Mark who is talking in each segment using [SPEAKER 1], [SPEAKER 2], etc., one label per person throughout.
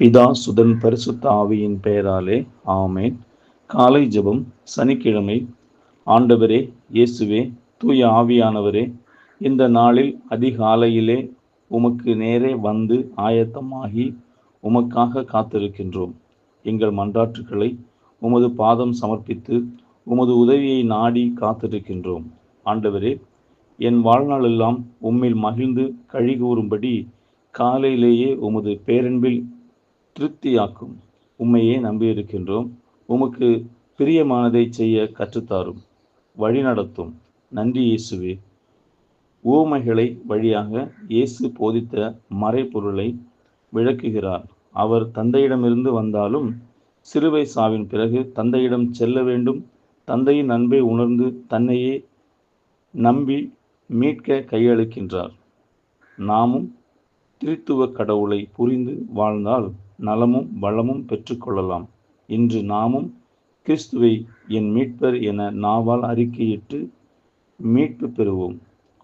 [SPEAKER 1] பிதா சுதன் பரிசுத்த ஆவியின் பெயராலே ஆமேன். காலை ஜெபம் சனிக்கிழமை. ஆண்டவரே இயேசுவே தூய ஆவியானவரே இந்த நாளில் அதிகாலையிலே உமக்கு நேரே வந்து ஆயத்தமாகி உமக்காக காத்திருக்கின்றோம். எங்கள் மன்றாற்றுக்களை உமது பாதம் சமர்ப்பித்து உமது உதவியை நாடி காத்திருக்கின்றோம். ஆண்டவரே என் வாழ்நாளெல்லாம் உம்மில் மகிழ்ந்து கழிகூறும்படி காலையிலேயே உமது பேரன்பில் திருப்தியாக்கும். உம்மையே நம்பியிருக்கின்றோம். உமக்கு பிரியமானதை செய்ய கற்றுத்தாரும். வழிநடத்தும் நன்றி இயேசுவே. ஊமைகளை வழியாக இயேசு போதித்த மறைப்பொருளை விளக்குகிறார். அவர் தந்தையிடமிருந்து வந்தாலும் சிறுவை சாவின் பிறகு தந்தையிடம் செல்ல வேண்டும். தந்தையின் அன்பை உணர்ந்து தன்னையே நம்பி மீட்க கையளிக்கின்றார். நாமும் திருத்துவ கடவுளை புரிந்து வாழ்ந்தால் நலமும் வளமும் பெற்றுக்கொள்ளலாம். இன்று நாமும் கிறிஸ்துவை என் மீட்பர் என நாவால் அறிக்கையிட்டு மீட்பு பெறுவோம்.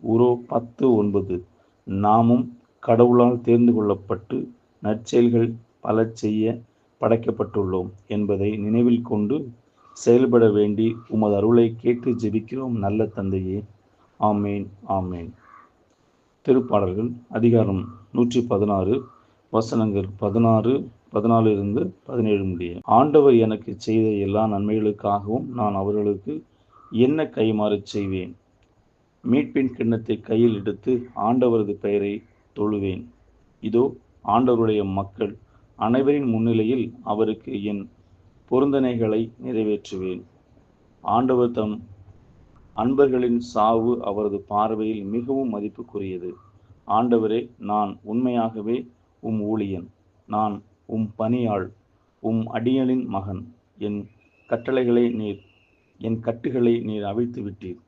[SPEAKER 1] உரோ பத்து ஒன்பது. நாமும் கடவுளால் தேர்ந்து கொள்ளப்பட்டு நற்செயல்கள் பல செய்ய படைக்கப்பட்டுள்ளோம் என்பதை நினைவில் கொண்டு செயல்பட வேண்டி உமது அருளை கேட்டு ஜெபிக்கிறோம் நல்ல தந்தையே. ஆமேன் ஆமேன். திருப்பாடல்கள் அதிகாரம் நூற்றி பதினாறு வசனங்கள் பதினாறு பதினாலு இருந்து பதினேழு முடிய. ஆண்டவர் எனக்கு செய்த எல்லா நன்மைகளுக்காகவும் நான் அவர்களுக்கு என்ன கைமாறச் செய்வேன்? மீட்பின் கிண்ணத்தை கையில் எடுத்து ஆண்டவரது பெயரை தொழுவேன். இதோ ஆண்டவருடைய மக்கள் அனைவரின் முன்னிலையில் அவருக்கு என் பொருந்தனைகளை நிறைவேற்றுவேன். ஆண்டவர் தம் அன்பர்களின் சாவு அவரது பார்வையில் மிகவும் மதிப்புக்குரியது. ஆண்டவரே நான் உண்மையாகவே உம் ஊழியன். நான் உம் பணியாள் உம் அடியனின் மகன். என் கட்டளைகளை நீர் என் கட்டுகளை நீர் அவிழ்த்து விட்டீர்.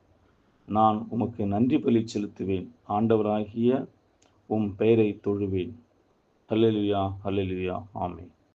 [SPEAKER 1] நான் உமக்கு நன்றி பலி செலுத்துவேன். ஆண்டவராகிய உம் பெயரை தொழுவேன். ஹல்லெலுயா ஹல்லெலுயா ஆமே